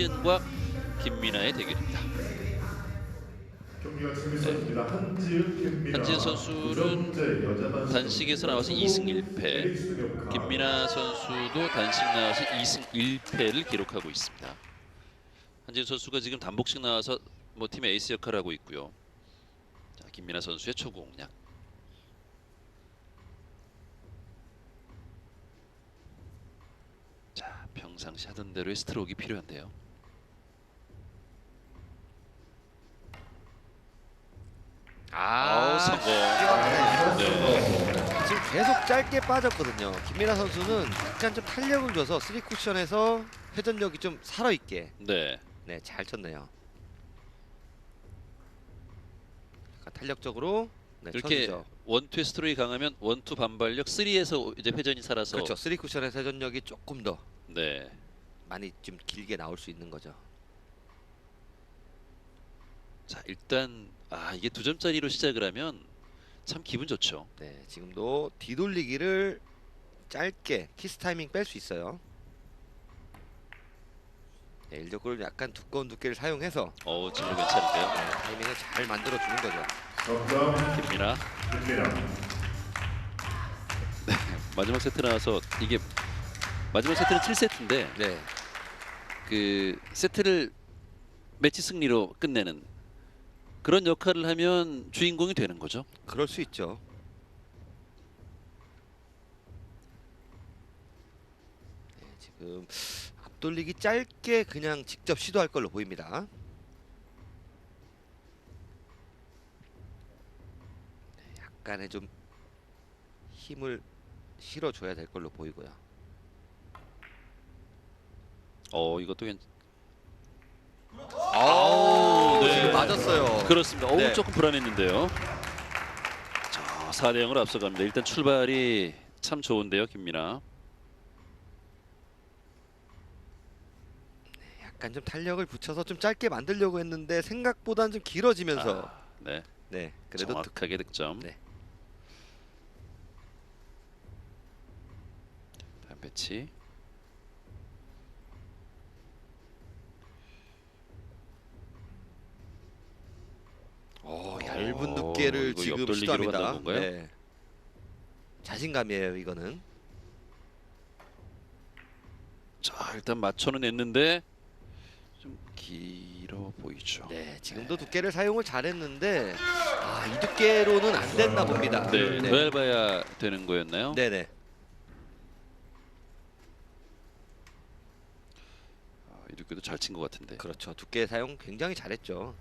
한지은과 김민아의 대결입니다. 재밌었습니다. 한지은, 선수는 단식에서 나와서 2승 1패, 에이스 역할. 김민아 선수도 단식 나와서 2승 1패를 기록하고 있습니다. 한지은 선수가 지금 단복식 나와서 뭐 팀의 에이스 역할을 하고 있고요. 자, 김민아 선수의 초구 공략. 자, 평상시 하던 대로의 스트로크가 필요한데요. 아우, 성공. 네. 지금 계속 짧게 빠졌거든요. 김민아 선수는 약간 좀 탄력을 줘서 쓰리 쿠션에서 회전력이 좀 살아있게 네. 네, 잘 쳤네요. 약간 탄력적으로 네, 이렇게 쳐주죠. 원투의 스트로이 강하면 원투 반발력 3에서 이제 회전이 살아서 그렇죠. 쓰리 쿠션에서 회전력이 조금 더 네. 많이 좀 길게 나올 수 있는 거죠. 자, 일단 아, 이게 두 점짜리로 시작을 하면 참 기분 좋죠. 네, 지금도 뒤돌리기를 짧게 키스 타이밍 뺄 수 있어요. 네, 일적으로 약간 두꺼운 두께를 사용해서 어우, 진로 괜찮은데요. 네, 타이밍을 잘 만들어 주는 거죠. 김민아. 마지막 세트 나와서 이게 마지막 세트는 7세트인데 네, 그 세트를 매치 승리로 끝내는 그런 역할을 하면 주인공이 되는 거죠. 그럴 수 있죠. 네, 지금 앞돌리기 짧게 그냥 직접 시도할 걸로 보입니다. 네, 약간의 좀 힘을 실어줘야 될 걸로 보이고요. 어, 이것도 괜 아우, 네. 지금 맞았어요. 그렇습니다. 어우 네. 조금 불안했는데요. 자, 4대 0으로 앞서갑니다. 일단 출발이 참 좋은데요, 김민아. 약간 좀 탄력을 붙여서 좀 짧게 만들려고 했는데 생각보다는 좀 길어지면서 아, 네. 네 그래도 득- 정확하게 득점. 네. 다음 배치. 어, 얇은 어, 두께를 이거 지금 옆돌리기로 시도합니다. 간다는 건가요? 네. 자신감이에요 이거는. 자, 일단 맞춰는 냈는데 좀 길어 보이죠. 네 지금도 두께를 사용을 잘했는데 아 이 두께로는 안 됐나 봅니다. 네, 네. 더 얇아야 되는 거였나요? 네 네. 아, 이 두께도 잘 친 것 같은데. 그렇죠. 두께 사용 굉장히 잘했죠.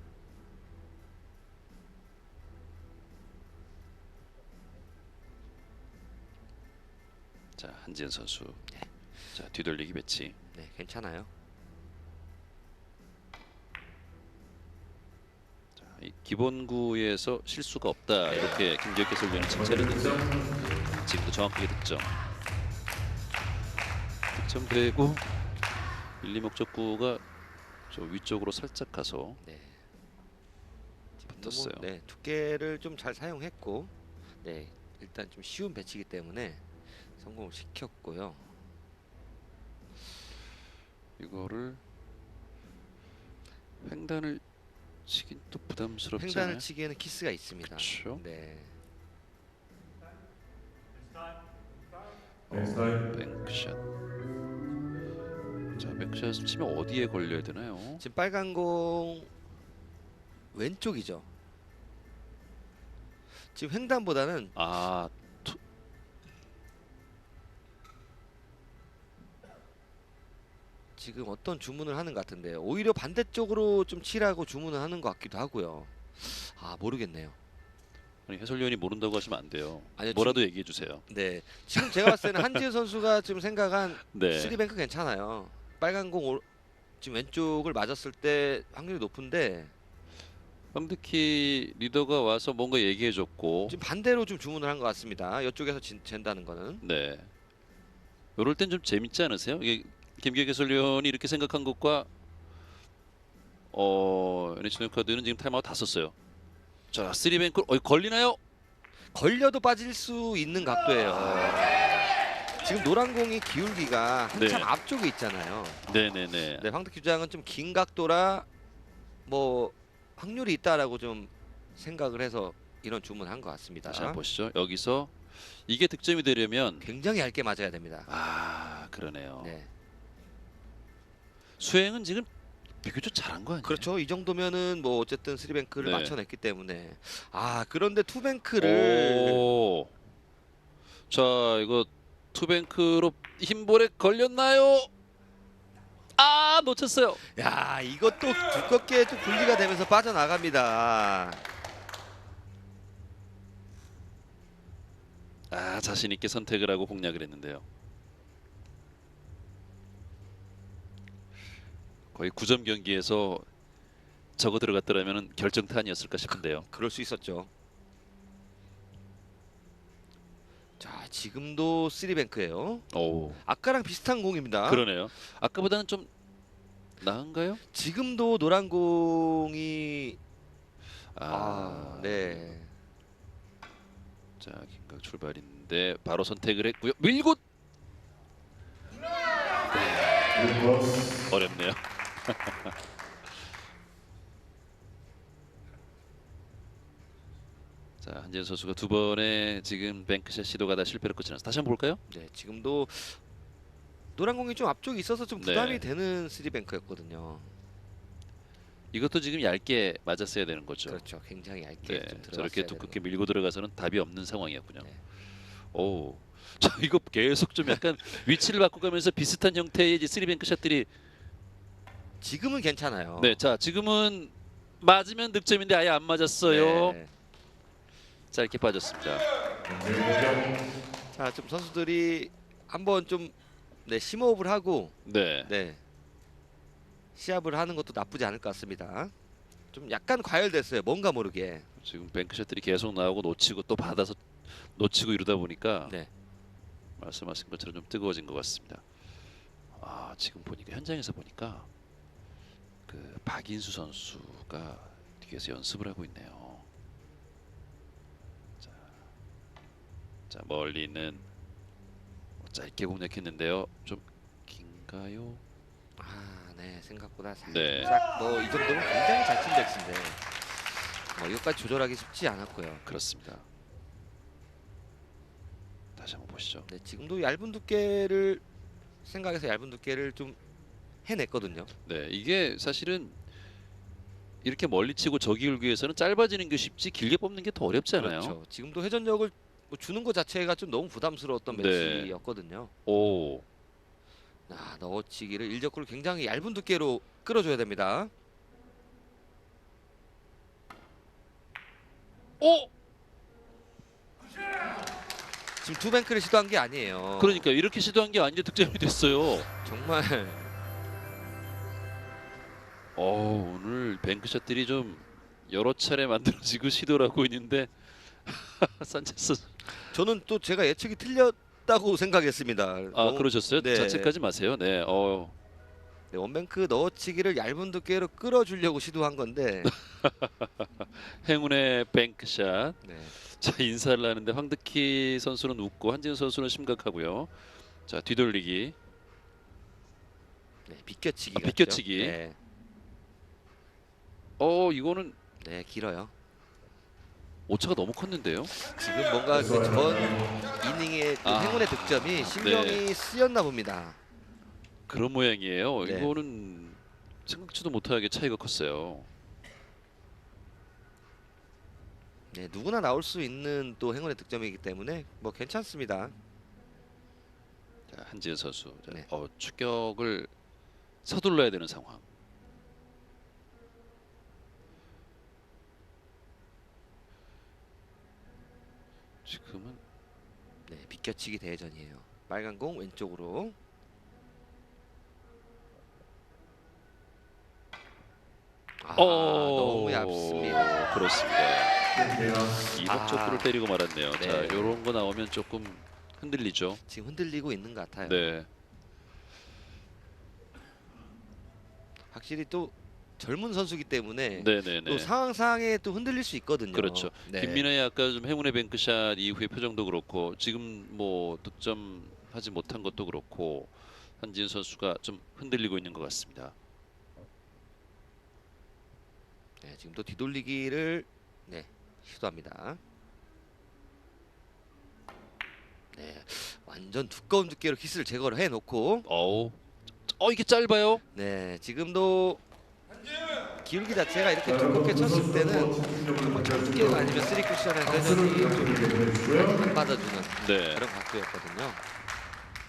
자, 한지은 선수. 네. 자, 뒤돌리기 배치. 네 괜찮아요. 자, 이 기본구에서 실수가 없다 이렇게 김기혁 해설위원이 칭찬을 했는데 지금도 정확하게 득점. 득점되고 1, 2 목적구가 저 위쪽으로 살짝 가서 네. 붙었어요. 너무, 네 두께를 좀 잘 사용했고 네 일단 좀 쉬운 배치기 때문에 성공을 시켰고요. 이거를 횡단을 치긴 또 부담스럽지 횡단을? 치기에는 키스가 있습니다. 그쵸. 네. 엑스타임. 뱅크샷. 자, 뱅크샷 치면 어디에 걸려야 되나요? 지금 빨간 공 왼쪽이죠. 지금 횡단보다는 아, 지금 어떤 주문을 하는 것 같은데 오히려 반대쪽으로 좀 치라고 주문을 하는 것 같기도 하고요. 아 모르겠네요. 아니 해설위원이 모른다고 하시면 안 돼요. 아니요, 뭐라도 얘기해 주세요. 네 지금 제가 봤을 때는 한지은 선수가 지금 생각한 네. 쓰리뱅크 괜찮아요. 빨간 공 오, 지금 왼쪽을 맞았을 때 확률이 높은데 황득희 리더가 와서 뭔가 얘기해 줬고 지금 반대로 좀 주문을 한 것 같습니다. 이쪽에서 진, 잰다는 거는 네. 요럴 땐 좀 재밌지 않으세요? 이게 김기혁 해설위원이 이렇게 생각한 것과 어 NH 카드는 지금 타임아웃 다 썼어요. 자, 쓰리뱅크 어 걸리나요? 걸려도 빠질 수 있는 각도예요. 지금 노란 공이 기울기가 한참 네. 앞쪽에 있잖아요. 네네네. 네, 황덕기 주장은 좀 긴 각도라 뭐 확률이 있다라고 좀 생각을 해서 이런 주문한 것 같습니다. 다시 한번 보시죠. 여기서 이게 득점이 되려면 굉장히 얇게 맞아야 됩니다. 아 그러네요. 네. 수행은 지금 비교적 잘한 거 아니에요? 그렇죠. 이 정도면은 뭐 어쨌든 쓰리뱅크를 네. 맞춰냈기 때문에 아 그런데 투뱅크를 오. 자 이거 투뱅크로 힘볼에 걸렸나요? 아 놓쳤어요. 야 이것도 두껍게 또 분리가 되면서 빠져나갑니다. 아 자신 있게 선택을 하고 공략을 했는데요. 거의 9점 경기에서 저거 들어갔더라면 결정타아니었을까 싶은데요. 그럴 수 있었죠. 자 지금도 쓰리뱅크예요. 오 아까랑 비슷한 공입니다. 그러네요. 아까보다는 좀 나은가요? 지금도 노란 공이 아, 아, 네. 자 김각 출발인데 바로 선택을 했고요. 밀고 1번 어렵네요. 자 한지현 선수가 두 번의 지금 뱅크샷 시도가 다 실패로 끝이 났어. 다시 한번 볼까요? 네, 지금도 노란 공이 좀 앞쪽에 있어서 좀 네. 부담이 되는 쓰리뱅크였거든요. 이것도 지금 얇게 맞았어야 되는 거죠. 그렇죠. 굉장히 얇게 네, 좀 들어갔어야 저렇게 두껍게 밀고 들어가서는 답이 없는 상황이었군요. 네. 오, 자 이거 계속 좀 약간 위치를 바꿔가면서 비슷한 형태의 이제 쓰리뱅크 샷들이 지금은 괜찮아요. 네, 자 지금은 맞으면 득점인데 아예 안 맞았어요. 네. 짧게 빠졌습니다. 자, 좀 선수들이 한번 좀 네, 심호흡을 하고 네, 네. 시합을 하는 것도 나쁘지 않을 것 같습니다. 좀 약간 과열됐어요. 뭔가 모르게. 지금 뱅크샷들이 계속 나오고 놓치고 또 받아서 놓치고 이러다 보니까 네. 말씀하신 것처럼 좀 뜨거워진 것 같습니다. 아 지금 보니까 현장에서 보니까 그 박인수 선수가 뒤에서 연습을 하고 있네요. 자, 자 멀리 있는 짧게 공략했는데요. 좀 긴가요? 아, 네. 생각보다 살짝 네. 뭐이 정도면 굉장히 잘친 백스인데 뭐 이것까지 조절하기 쉽지 않았고요. 그렇습니다. 다시 한번 보시죠. 네, 지금도 얇은 두께를 생각해서 얇은 두께를 좀 해냈거든요. 네, 이게 사실은 이렇게 멀리 치고 저기 울기 위해서는 짧아지는 게 쉽지 길게 뽑는 게 더 어렵잖아요. 그렇죠. 지금도 회전력을 뭐 주는 것 자체가 좀 너무 부담스러웠던 네. 매치였거든요. 오, 아, 넣어치기를 일적구를 굉장히 얇은 두께로 끌어줘야 됩니다. 오, 지금 두 뱅크를 시도한 게 아니에요. 그러니까 이렇게 시도한 게 아닌데 득점이 됐어요. 정말 어, 오늘 뱅크샷들이 좀 여러 차례 만들어지고 시도를 하고 있는데 산체스 저는 또 제가 예측이 틀렸다고 생각했습니다. 아 너무- 그러셨어요? 네. 자책하지 마세요. 네, 어, 네, 원뱅크 넣어치기를 얇은 두께로 끌어주려고 시도한 건데 행운의 뱅크샷. 네. 자 인사를 하는데 황득희 선수는 웃고 한지은 선수는 심각하고요. 자 뒤돌리기. 네, 비껴치기. 아, 같죠? 비껴치기. 네, 어 이거는 네, 길어요. 오차가 너무 컸는데요. 지금 뭔가 그전 이닝의 그 아, 행운의 득점이 신경이 쓰였나 봅니다. 그런 모양이에요. 네. 이거는 생각지도 못하게 차이가 컸어요. 네, 누구나 나올 수 있는 또 행운의 득점이기 때문에 뭐 괜찮습니다. 자, 한지은 선수 자, 네. 어, 추격을 서둘러야 되는 상황. 지금은 네, 비껴치기 대전이에요. 빨간 공 왼쪽으로. 아, 어, 너무 얇습니다. 그렇습니다. 대야 이목적구를 아. 때리고 말았네요. 네. 자, 이런 거 나오면 조금 흔들리죠. 지금 흔들리고 있는 것 같아요. 네. 확실히 또 젊은 선수기 때문에 네, 네, 또 네. 상황 상황에 또 흔들릴 수 있거든요. 그렇죠. 네. 김민아의 아까 좀 행운의 뱅크샷 이후의 표정도 그렇고 지금 뭐 득점 하지 못한 것도 그렇고 한지은 선수가 좀 흔들리고 있는 것 같습니다. 네, 지금도 뒤돌리기를 네, 시도합니다. 네, 완전 두꺼운 두께로 키스를 제거를 해놓고 어우, 어 이게 짧아요. 네, 지금도 기울기 자체가 이렇게 두껍게 쳤을 때는 두께가 아니면 쓰리 쿠션에서 회전이 안 받아주는 네, 그런 각도였거든요.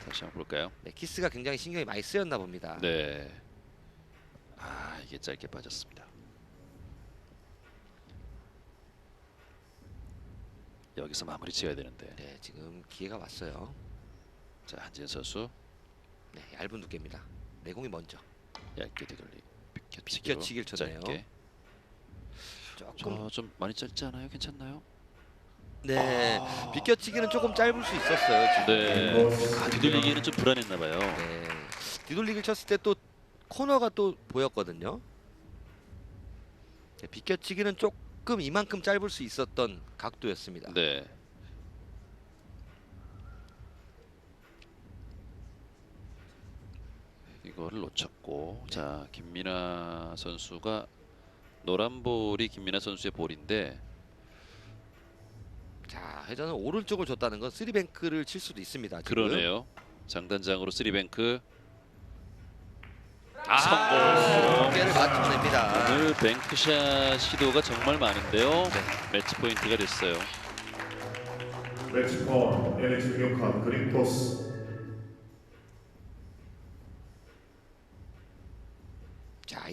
다시 한번 볼까요? 네, 키스가 굉장히 신경이 많이 쓰였나 봅니다. 네, 아 이게 짧게 빠졌습니다. 여기서 마무리 지어야 되는데 네, 지금 기회가 왔어요. 자 한지은 선수 네, 얇은 두께입니다. 내공이 먼저. 얇게 되돌리 비켜치기로 비껴치기를 쳤네요. 짧게 조금 저좀 많이 짧지 않아요? 괜찮나요? 네, 아. 비껴치기는 조금 짧을 수 있었어요. 지금. 네. 아 뒤돌리기는 좀 불안했나 봐요. 네. 뒤돌리기를 쳤을 때 또 코너가 또 보였거든요. 네, 비껴치기는 조금 이만큼 짧을 수 있었던 각도였습니다. 네. 이거를 놓쳤고 자 김민아 선수가 노란 볼이 김민아 선수의 볼인데 자, 회전은 오른쪽을 줬다는 건 쓰리뱅크를 칠 수도 있습니다. 지금. 그러네요. 장단장으로 쓰리뱅크 아, 성공. 어깨를 맞춰냅니다. 오늘 뱅크샷 시도가 정말 많은데요. 네. 매치 포인트가 됐어요. 매치 포인트 NH 중력한 그린 토스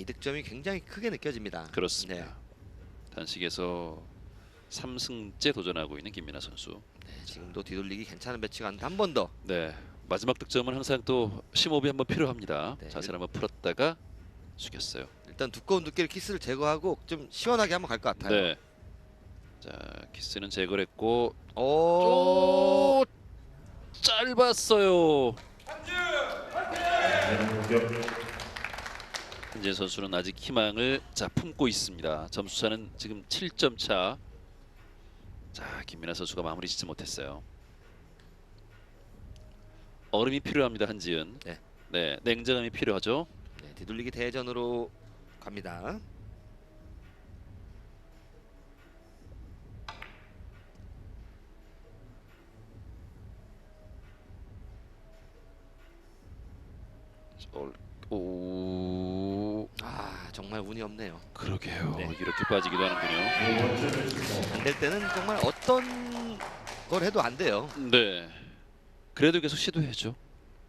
득점이 굉장히 크게 느껴집니다. 그렇습니다. 네. 단식에서 3승째 도전하고 있는 김민아 선수. 네, 지금도 뒤돌리기 괜찮은 배치가 한 번 더. 네 마지막 득점은 항상 또 심호흡이 한번 필요합니다. 네. 자세를 한번 풀었다가 숙였어요. 일단 두꺼운 두께를 키스를 제거하고 좀 시원하게 한번 갈 것 같아요. 네. 자 키스는 제거를 했고 오, 오 짧았어요. 공 격 현재 선수는 아직 희망을 자 품고 있습니다. 점수차는 지금 7점 차. 자 김민아 선수가 마무리 짓지 못했어요. 얼음이 필요합니다 한지은. 네. 네 냉정함이 필요하죠. 네, 뒤돌리기 대전으로 갑니다. 어, 오 아, 정말 운이 없네요. 그러게요. 네. 이렇게 빠지기도 하는군요. 안 될 때는 정말 어떤 걸 해도 안 돼요. 네. 그래도 계속 시도해야죠.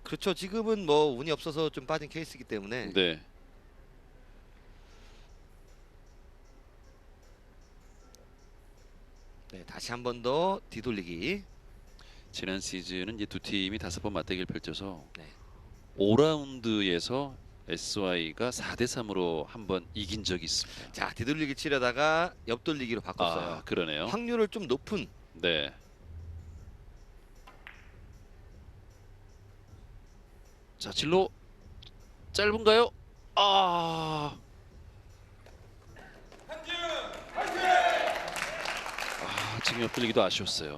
그렇죠. 지금은 뭐 운이 없어서 좀 빠진 케이스이기 때문에 네. 네, 다시 한 번 더 뒤돌리기. 지난 시즌은 이제 두 팀이 다섯 번 맞대결 펼쳐서 네. 5라운드에서 SY가 4대 3으로 한번 이긴 적이 있습니다. 자, 뒤돌리기 치려다가 옆돌리기로 바꿨어요. 아, 그러네요. 확률을 좀 높은 네. 자, 진로 짧은가요? 아. 아, 지금 옆돌리기도 아쉬웠어요.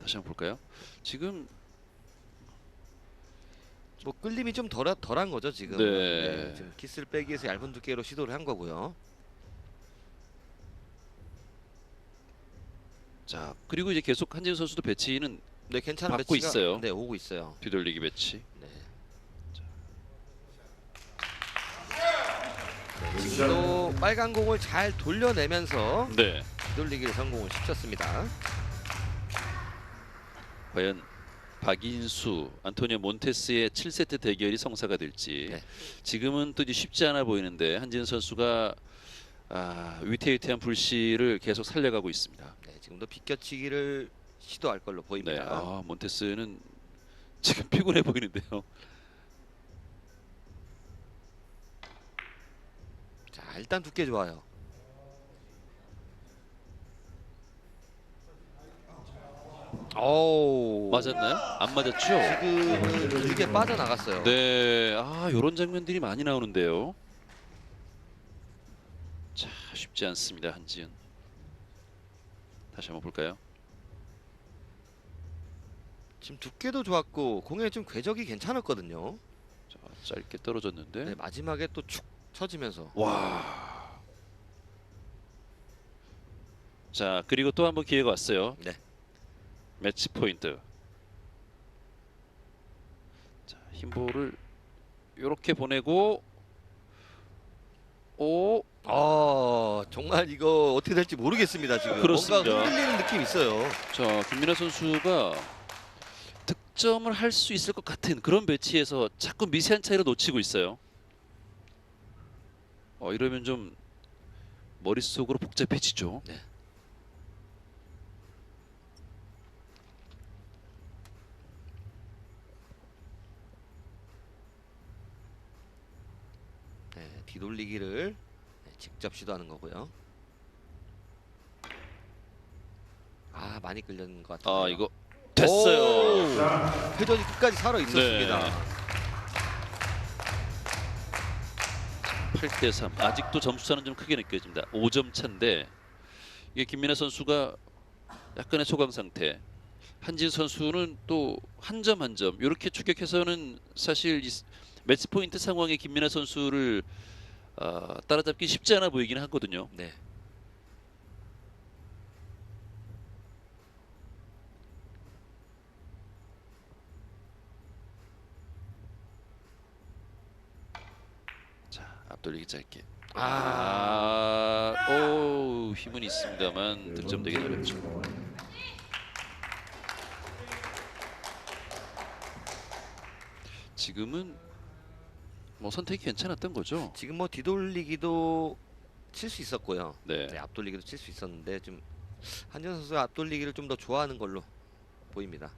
다시 한번 볼까요? 지금 뭐 끌림이 좀 덜, 덜한 거죠 지금. 네. 지금 키스를 빼기 위해서 얇은 두께로 시도를 한 거고요. 자 그리고 이제 계속 한진 선수도 배치는 네, 괜찮은 받고 배치가 있어요. 네, 오고 있어요. 뒤돌리기 배치. 네. 미션 지금도 빨간 공을 잘 돌려내면서 네. 뒤돌리기를 성공을 시켰습니다. 과연 박인수, 안토니오 몬테스의 7세트 대결이 성사가 될지 네. 지금은 또 이제 쉽지 않아 보이는데 한진 선수가 아, 위태위태한 불씨를 계속 살려가고 있습니다. 네, 지금도 비껴치기를 시도할 걸로 네, 보입니다. 아, 몬테스는 지금 피곤해 보이는데요. 자, 일단 두께 좋아요. 오, 맞았나요? 안 맞았죠? 지금은 길게 빠져나갔어요. 네, 아 이런 장면들이 많이 나오는데요. 자, 쉽지 않습니다 한지은. 다시 한번 볼까요? 지금 두께도 좋았고 공에 좀 궤적이 괜찮았거든요. 자, 짧게 떨어졌는데. 네, 마지막에 또 축 쳐지면서 와. 자 그리고 또 한 번 기회가 왔어요. 네. 매치 포인트. 자 흰볼을 이렇게 보내고 오 아 정말 이거 어떻게 될지 모르겠습니다 지금 그렇습니다. 뭔가 흔들리는 느낌이 있어요. 자 김민아 선수가 득점을 할 수 있을 것 같은 그런 배치에서 자꾸 미세한 차이로 놓치고 있어요. 어 이러면 좀 머릿속으로 복잡해지죠. 네. 네, 뒤 돌리기를 네, 직접 시도하는 거고요. 아 많이 끌렸는 것 같아요. 아 이거 됐어요. 자, 회전이 끝까지 살아 있었습니다. 네. 8대 3. 아직도 점수 차는 좀 크게 느껴집니다. 5점 차인데 이게 김민아 선수가 약간의 소강 상태. 한진 선수는 또 한 점 한 점 이렇게 추격해서는 사실 이 매치 포인트 상황에 김민아 선수를 어, 따라잡기 쉽지 않아 보이긴 하거든요. 네. 자 앞돌리기 짧게. 아, 아, 오 힘은 있습니다만 득점되기 어렵죠. 지금은 뭐 선택이 괜찮았던 거죠. 지금 뭐 뒤돌리기도 칠 수 있었고요. 네. 네, 앞돌리기도 칠 수 있었는데 좀 한준 선수가 앞돌리기를 좀 더 좋아하는 걸로 보입니다.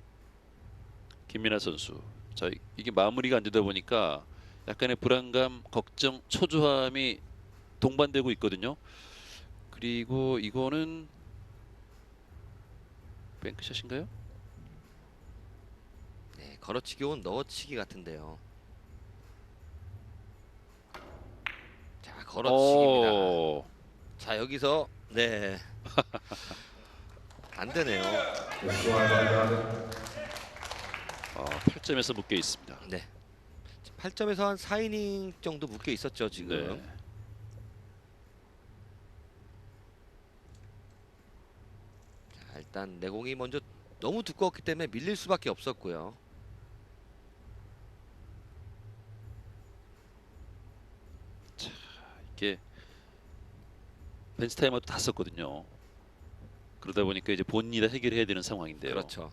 김민아 선수. 자 이- 이게 마무리가 안 되다 보니까 약간의 불안감, 걱정, 초조함이 동반되고 있거든요. 그리고 이거는 뱅크샷인가요? 네, 걸어치기 온 넣어치기 같은데요. 자, 걸어치기입니다. 오. 자, 여기서 네. 안 되네요. 아, 8점에서 묶여 있습니다. 네. 8점에서 한 4이닝 정도 묶여 있었죠, 지금. 네. 자, 일단 내공이 먼저 너무 두꺼웠기 때문에 밀릴 수밖에 없었고요. 이게 벤치 타이머도 다 썼거든요. 그러다 보니까 이제 본인이 다 해결해야 되는 상황인데요. 그렇죠.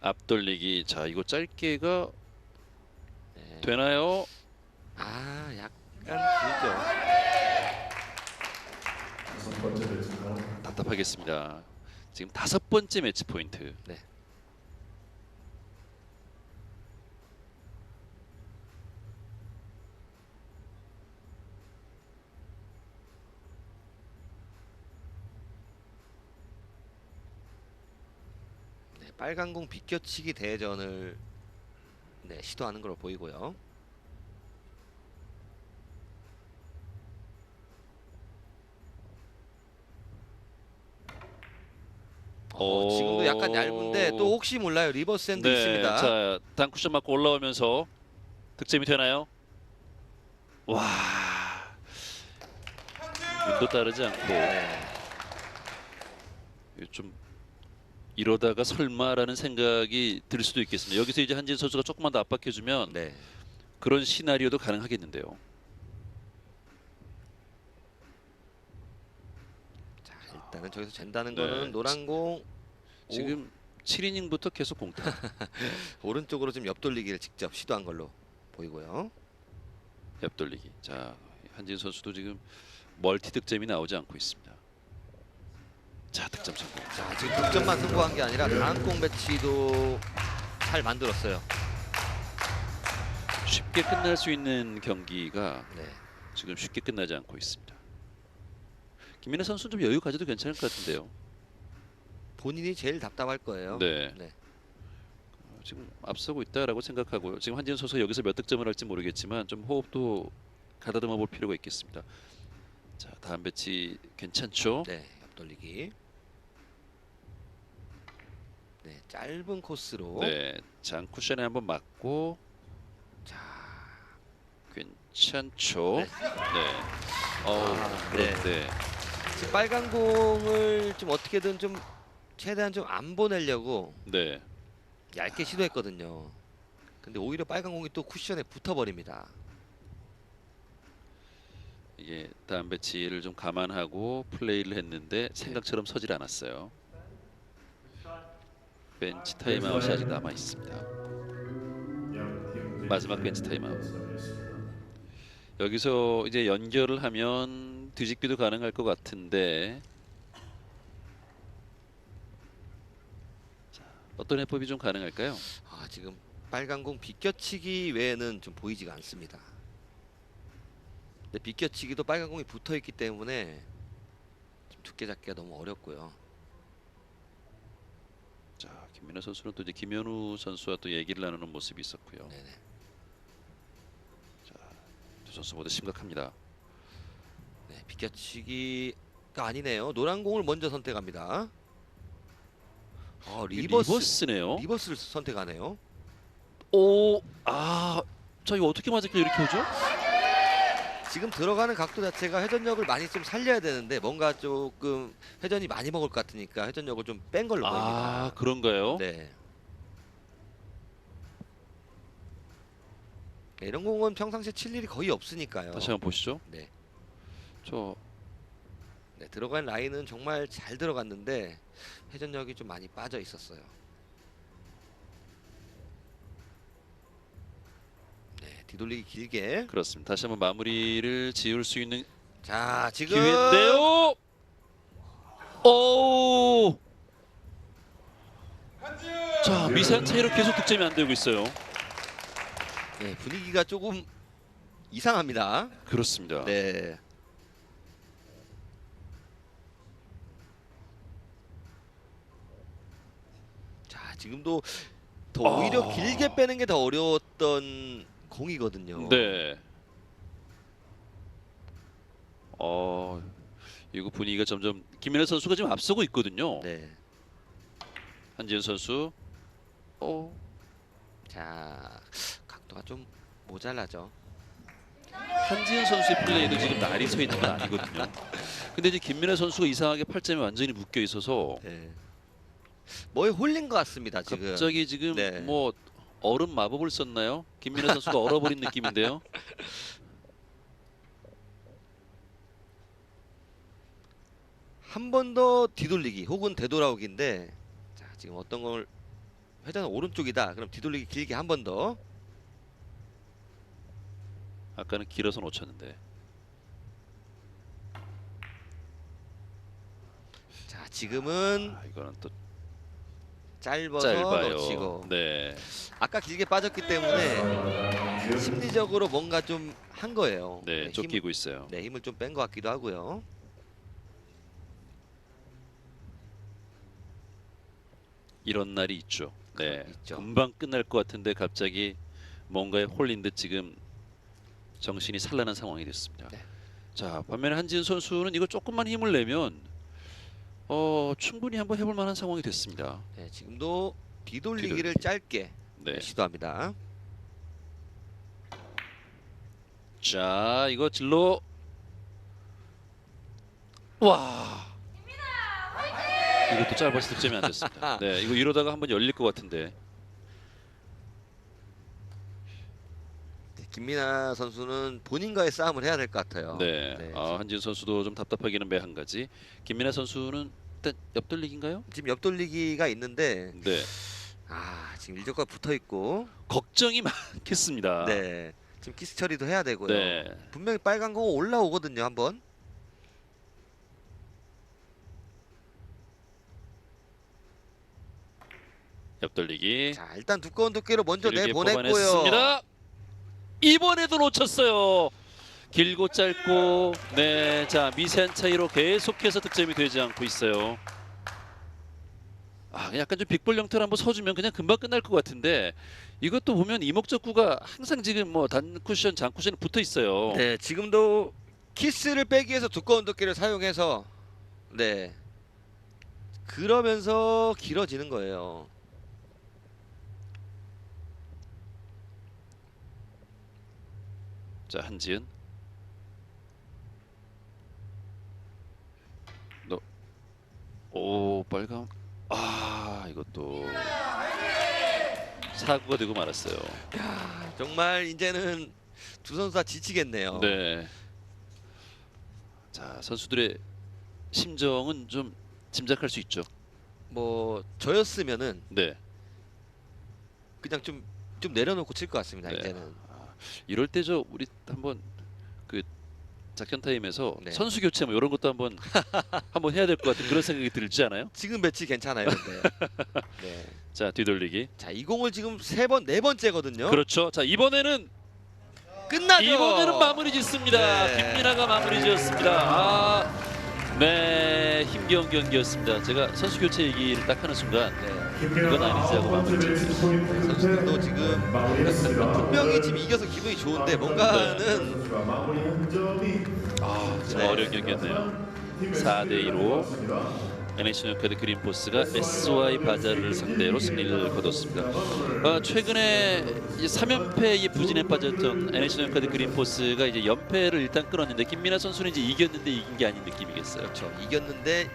앞돌리기. 자, 이거 짧게가 네. 되나요? 아, 약간 길죠. 다섯 번째 매치가 답답하겠습니다. 지금 다섯 번째 매치 포인트. 네. 빨간 공 비껴치기 대전을 네, 시도하는 걸로 보이고요. 어, 오. 지금도 약간 얇은데 또 혹시 몰라요 리버스 있습니다. 네, 자, 단쿠션 맞고 올라오면서 득점이 되나요? 와. 운도 따르지 않고 네. 좀 이러다가 설마라는 생각이 들 수도 있겠습니다. 여기서 이제 한진 선수가 조금만 더 압박해주면 네. 그런 시나리오도 가능하겠는데요. 자 일단은 저기서 잰다는 네. 거는 노란 공 지금 7이닝부터 계속 공타. 오른쪽으로 좀 옆돌리기를 직접 시도한 걸로 보이고요. 옆돌리기. 자 한진 선수도 지금 멀티 득점이 나오지 않고 있습니다. 자 득점 성공. 자 지금 득점만 승부한 게 아니라 다음 공 배치도 잘 만들었어요. 쉽게 끝날 수 있는 경기가 네. 지금 쉽게 끝나지 않고 있습니다. 김민혜 선수는 좀 여유 가져도 괜찮을 것 같은데요. 본인이 제일 답답할 거예요. 네. 네. 어, 지금 앞서고 있다라고 생각하고요. 지금 한진 선수가 여기서 몇 득점을 할지 모르겠지만 좀 호흡도 가다듬어 볼 필요가 있겠습니다. 자 다음 배치 괜찮죠? 네. 옆돌리기. 네, 짧은 코스로. 네, 장 쿠션에 한번 맞고 자, 괜찮죠? 네. 네. 어우, 아, 그런데 지금 빨간 공을 좀 어떻게든 좀 최대한 좀 안 보내려고 네. 얇게 시도했거든요. 근데 오히려 빨간 공이 또 쿠션에 붙어버립니다. 이게 다음 배치를 좀 감안하고 플레이를 했는데 생각처럼 서질 않았어요. 벤치 타임아웃이 아직 남아 있습니다. 마지막 벤치 타임아웃. 여기서 이제 연결을 하면 뒤집기도 가능할 것 같은데 자, 어떤 해법이 좀 가능할까요? 아, 지금 빨간 공 비껴치기 외에는 좀 보이지가 않습니다. 근데 비껴치기도 빨간 공이 붙어 있기 때문에 좀 두께 잡기가 너무 어렵고요. 자, 김민호 선수는 또 이제 김현우 선수와 또 얘기를 나누는 모습이 있었고요. 네네. 두 선수 모두 심각합니다. 네, 비껴치기가 아니네요. 노란 공을 먼저 선택합니다. 아, 리버스 리버스네요. 리버스를 선택하네요. 오, 아, 자 이거 어떻게 맞을까 이렇게 오죠? 지금 들어가는 각도 자체가 회전력을 많이 좀 살려야 되는데 뭔가 조금 회전이 많이 먹을 것 같으니까 회전력을 좀 뺀 걸로 아, 보입니다. 그런가요? 네. 네, 이런 공은 평상시에 칠 일이 거의 없으니까요. 다시 한번 보시죠. 네. 저 네, 들어간 라인은 정말 잘 들어갔는데 회전력이 좀 많이 빠져 있었어요. 뒤돌리기 길게. 그렇습니다. 다시 한번 마무리를 지을 수 있는 자, 지금 기회인데요. 오. 자 미세한 차이로 계속 득점이 안 되고 있어요. 네, 분위기가 조금 이상합니다. 그렇습니다. 네. 자, 지금도 더 오히려 아. 길게 빼는 게 더 어려웠던 공이거든요. 네. 어 이거 분위기가 점점 김민혜 선수가 지금 앞서고 있거든요. 네. 한지은 선수. 어 자, 각도가 좀 모자라죠. 한지은 선수의 플레이도 지금 날이 서 있는 건 아니거든요. 근데 이제 김민혜 선수가 이상하게 팔점이 완전히 묶여 있어서 네. 뭐에 홀린 것 같습니다, 지금. 갑자기 지금 네. 뭐 얼음 마법을 썼나요? 김민혜 선수가 얼어버린 느낌인데요. 한 번 더 뒤돌리기 혹은 되돌아오기인데 자, 지금 어떤 걸 회전은 오른쪽이다. 그럼 뒤돌리기 길게 한 번 더. 아까는 길어서 놓쳤는데. 자, 지금은 아, 이거는 또 짧아서 짧아요. 놓치고 네. 아까 길게 빠졌기 때문에 심리적으로 뭔가 좀 한 거예요. 네, 힘- 쫓기고 있어요. 네, 힘을 좀 뺀 것 같기도 하고요. 이런 날이 있죠. 네. 있죠. 금방 끝날 것 같은데 갑자기 뭔가에 홀린 듯 지금 정신이 산란한 상황이 됐습니다. 네. 자, 반면에 한지은 선수는 이거 조금만 힘을 내면 어, 충분히 한번 해볼 만한 상황이 됐습니다. 네, 지금도 뒤돌리기를 뒤돌리기. 짧게 네. 시도합니다. 자, 이거 진로 와. 이것도 짧아서 득점이 안 됐습니다. 네, 이거 이러다가 한번 열릴 것 같은데. 김민아 선수는 본인과의 싸움을 해야 될 것 같아요. 네. 네, 아, 한지은 선수도 좀 답답하기는 매 한 가지. 김민아 선수는 일단 옆돌리기인가요? 지금 옆돌리기가 있는데 네. 아 지금 일적과 붙어 있고 걱정이 많겠습니다. 네 지금 키스 처리도 해야 되고요. 네. 분명히 빨간 거 올라오거든요 한번. 옆돌리기. 자 일단 두꺼운 두께로 먼저 길게 내보냈고요. 뽑아냈습니다. 이번에도 놓쳤어요. 길고 짧고 네, 자 미세한 차이로 계속해서 득점이 되지 않고 있어요. 아, 약간 좀 빅볼 형태로 한번 서주면 그냥 금방 끝날 것 같은데 이것도 보면 이목적구가 항상 지금 뭐 단 쿠션, 장 쿠션에 붙어 있어요. 네 지금도 키스를 빼기 위해서 두꺼운 두께를 사용해서 네 그러면서 길어지는 거예요. 자 한지은 너오 빨강 아 이것도 사고가 되고 말았어요. 야, 정말 이제는 두 선수 다 지치겠네요. 네. 자 선수들의 심정은 좀 짐작할 수 있죠. 뭐 저였으면은 네. 그냥 좀 좀 내려놓고 칠 것 같습니다. 네. 이제는. 이럴 때 저 우리 한번 그 작전 타임에서 네. 선수 교체 뭐 이런 것도 한번 한번 해야 될 것 같은 그런 생각이 들지 않아요? 지금 배치 괜찮아요, 근데. 네. 자 뒤돌리기. 자, 이 공을 지금 세 번 네 번째거든요. 그렇죠. 자 이번에는 끝나죠. 이번에는 마무리 짓습니다. 네. 김민아가 마무리 지었습니다. 아, 네 힘겨운 경기였습니다. 제가 선수 교체 얘기를 딱 하는 순간 네. 이건 아니지 하고 마무리 지었습니다. 선수들도 지금 분명히 지금 이겨서 기분이 좋은데 뭔가는 한 점이 아, 참 네. 어려운 경기였네요. 4대 2로 NH노카드 그린포스가 SY 바자르를 상대로 승리를 거뒀습니다. 어, 최근에 3연패의 부진에 빠졌던 NH노카드 그린포스가 이제 연패를 일단 끊었는데 김민아 선수는 이제 이겼는데 이긴 게 아닌 느낌이겠어요. 그렇죠. 이겼는데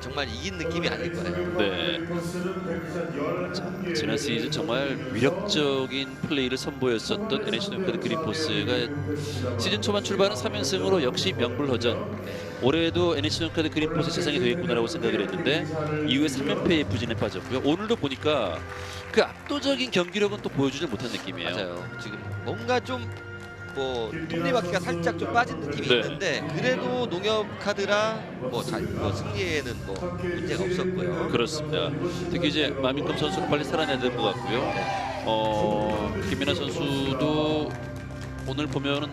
정말 이긴 느낌이 아닐 거예요. 네. 자, 지난 시즌 정말 위력적인 플레이를 선보였었던 NH노카드 그린포스가 시즌 초반 출발은 3연승으로 역시 명불허전. 올해도 NH노카드 그린포스 세상이 되겠구나라고 생각을 했는데 이후에 3연패의 부진에 빠졌고요. 오늘도 보니까 그 압도적인 경기력은 또 보여주지 못한 느낌이에요. 맞아요. 지금 뭔가 좀 뭐 톱니바퀴가 살짝 좀 빠진 느낌이 네. 있는데 그래도 농협 카드라 뭐, 자, 뭐 승리에는 뭐 문제가 없었고요. 그렇습니다. 특히 이제 마민급 선수는 빨리 살아내야 될 것 같고요. 어, 김민아 선수도 오늘 보면은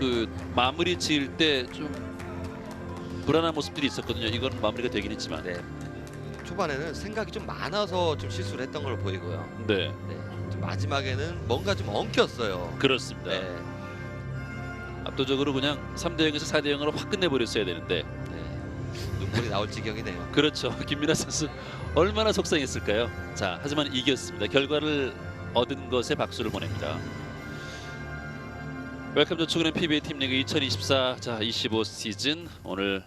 그 마무리 지을 때좀 불안한 모습들이 있었거든요. 이건 마무리가 되긴 했지만. 네. 초반에는 생각이 좀 많아서 좀 실수를 했던 걸로 보이고요. 네, 네. 좀 마지막에는 뭔가 좀 엉켰어요. 그렇습니다. 네. 압도적으로 그냥 3대 0에서 4대 0으로 확 끝내버렸어야 되는데 네. 눈물이 나올 지경이네요. 그렇죠. 김민아 선수 얼마나 속상했을까요? 자, 하지만 이겼습니다. 결과를 얻은 것에 박수를 보냅니다. 웰컴 더 추그랜 PBA 팀리그 2024 자, 25 시즌 오늘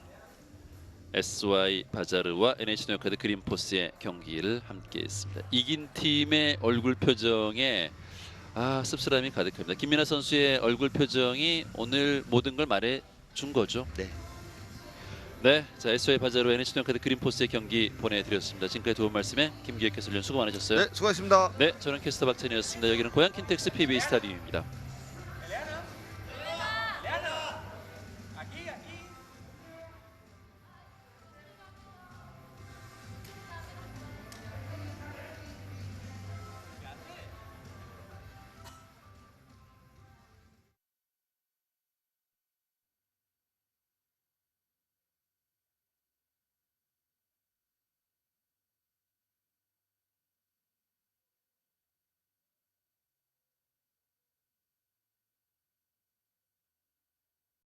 SY 바자르와 NH노카드 그린포스의 경기를 함께했습니다. 이긴 팀의 얼굴 표정에 아 씁쓸함이 가득합니다. 김민아 선수의 얼굴 표정이 오늘 모든 걸 말해 준 거죠. 네. 네, 자 SY 바자르와 NH노카드 그린포스의 경기 보내드렸습니다. 지금까지 도움 말씀에 김기혁 해설위원 수고 많으셨어요. 네, 수고하셨습니다. 네, 저는 캐스터 박찬이었습니다. 여기는 고양 킨텍스 PBA 스타디움입니다.